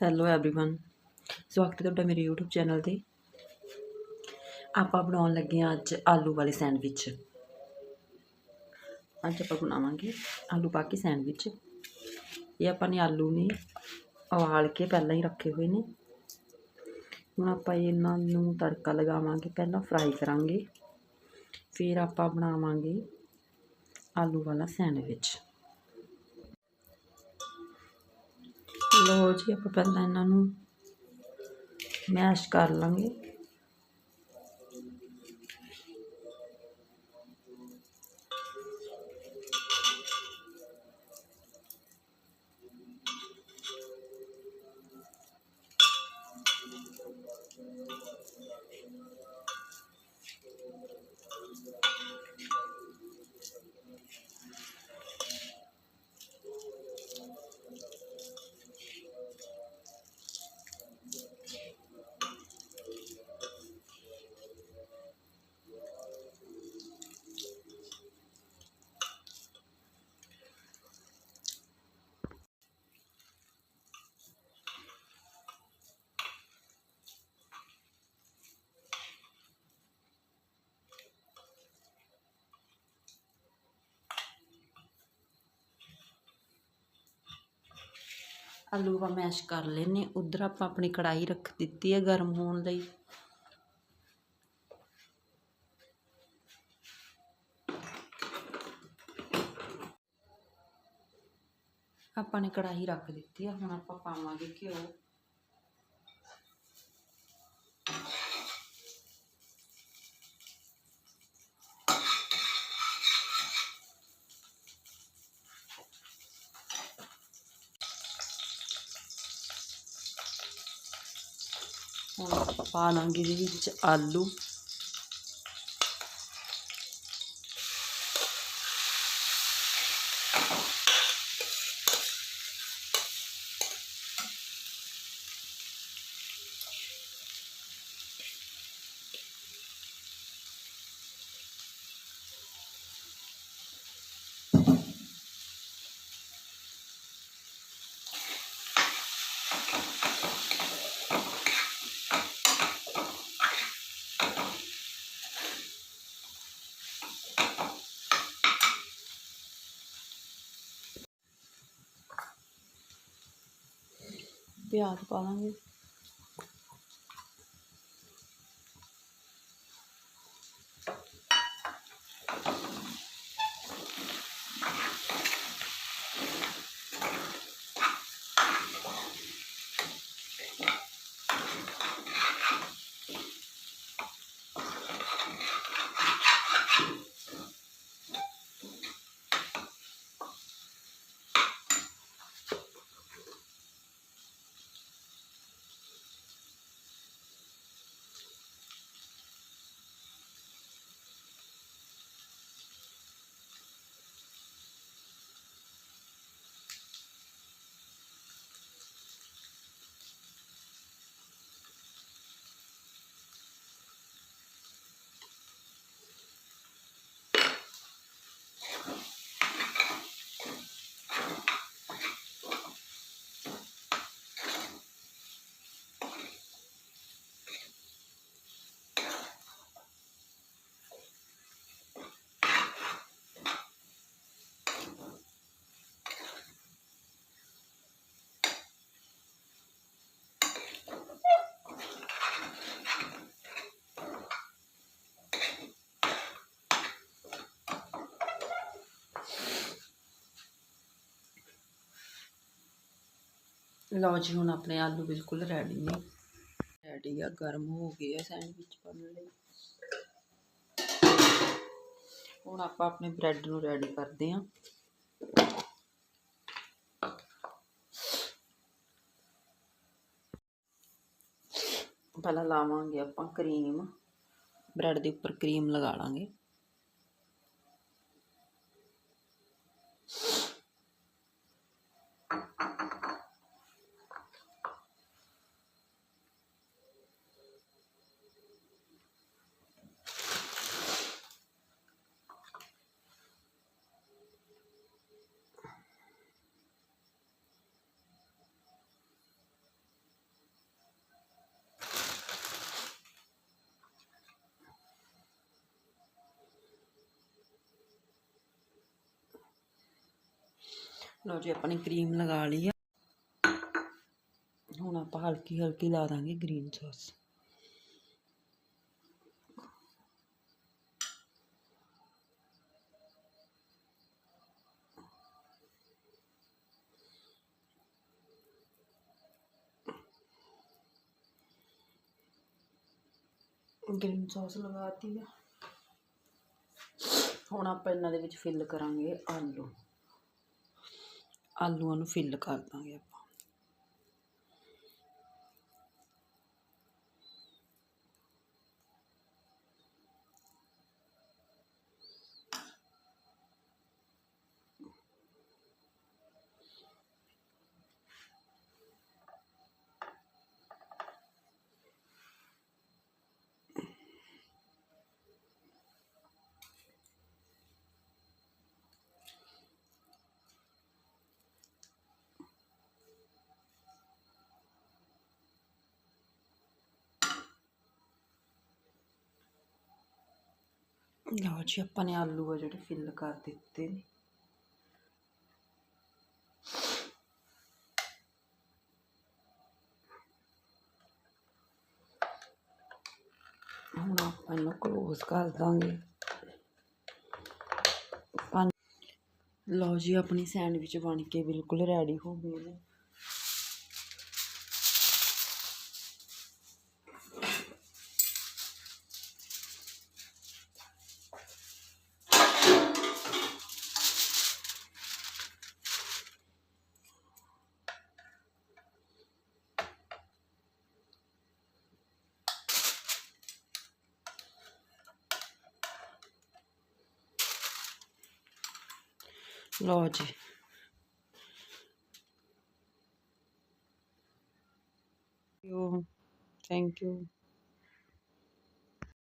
Hello everyone ਸਵਾਗਤ ਹੈ ਤੁਹਾਡਾ ਮੇਰੇ YouTube ਚੈਨਲ ਤੇ ਆਪਾਂ ਬਣਾਉਣ ਲੱਗੇ ਹਾਂ ਅੱਜ ਆਲੂ ਵਾਲੇ ਸੈਂਡਵਿਚ ਅੱਜ ਆਪਾਂ ਬਣਾਵਾਂਗੇ ਆਲੂ ਪਾ ਕੇ ਸੈਂਡਵਿਚ ਇਹ ਆਪਾਂ ਨੇ ਆਲੂ ਨੇ ਉਬਾਲ ਕੇ ਪਹਿਲਾਂ ਹੀ ਰੱਖੇ ਹੋਏ ਨੇ ਹੁਣ ਆਪਾਂ ਇਹਨਾਂ ਨੂੰ ਤੜਕਾ ਲਗਾਵਾਂਗੇ ਪਹਿਲਾਂ ਫਰਾਈ ਕਰਾਂਗੇ ਫਿਰ ਆਪਾਂ ਬਣਾਵਾਂਗੇ ਆਲੂ ਵਾਲਾ ਸੈਂਡਵਿਚ ਲੋ ਜੀ ਆਪਾਂ ਪਹਿਲਾਂ ਇਹਨਾਂ ਨੂੰ ਮੈਸ਼ ਕਰ ਲਾਂਗੇ। ਆਲੂ ਆਪਾਂ ਮੈਸ਼ ਕਰ ਲੈਨੇ ਉਧਰ ਆਪਾਂ ਆਪਣੀ ਕੜਾਈ ਰੱਖ ਦਿੱਤੀ ਹੈ ਗਰਮ ਹੋਣ ਲਈ। ਆਪਾਂ ਨੇ ਕੜਾਹੀ ਰੱਖ ਦਿੱਤੀ ਆ। ਹੁਣ ਆਪਾਂ ਪਾਵਾਂਗੇ ਘਿਓ। ਪਾ ਲਾਂਗੇ ਇਹਦੇ ਵਿੱਚ ਆਲੂ। ਪਿਆਜ਼ ਪਾ ਲਾਂਗੇ ਲਓ ਜੀ, ਹੁਣ ਆਪਣੇ ਆਲੂ ਬਿਲਕੁਲ ਰੈਡੀ ਨੇ। ਰੈਡੀ ਆ, ਗਰਮ ਹੋ ਗਏ ਆ ਸੈਂਡਵਿਚ ਬਣਨ ਲਈ। ਹੁਣ ਆਪਾਂ ਆਪਣੇ ਬ੍ਰੈਡ ਨੂੰ ਰੈਡੀ ਕਰਦੇ ਹਾਂ ਪਹਿਲਾਂ ਲਾਵਾਂਗੇ ਆਪਾਂ ਕਰੀਮ ਬ੍ਰੈਡ ਦੇ ਉੱਪਰ ਕਰੀਮ ਲਗਾ ਲਾਂਗੇ। ਲਓ ਜੀ ਆਪਣੀ ਕਰੀਮ ਲਗਾ ਲਈ ਆ। ਹੁਣ ਆਪਾਂ ਹਲਕੀ ਹਲਕੀ ਲਾ ਦਾਂਗੇ ਗ੍ਰੀਨ ਸੌਸ ਗ੍ਰੀਨ ਸੌਸ ਲਗਾਤੀ ਆ। ਹੁਣ ਆਪਾਂ ਇਹਨਾਂ ਦੇ ਵਿੱਚ ਫਿਲ ਕਰਾਂਗੇ ਆਲੂ। ਆਲੂਆਂ ਨੂੰ ਫਿੱਲ ਕਰ ਦਾਂਗੇ ਆਪਾਂ। ਲਓ ਜੀ, ਆਪਾਂ ਨੇ ਆਲੂ ਆ ਜਿਹੜੇ ਫਿਲ ਕਰ ਦਿੱਤੇ ਨੇ। ਹੁਣ ਆਪਾਂ ਇਹਨੂੰ ਕਲੋਜ਼ ਕਰ ਦਾਂਗੇ। ਲਓ ਜੀ, ਆਪਣੀ ਸੈਂਡਵਿਚ ਬਣ ਕੇ ਬਿਲਕੁਲ ਰੈਡੀ ਹੋ ਗਏ ਨੇ ਲਓ ਜੀ ਥੈਂਕ ਯੂ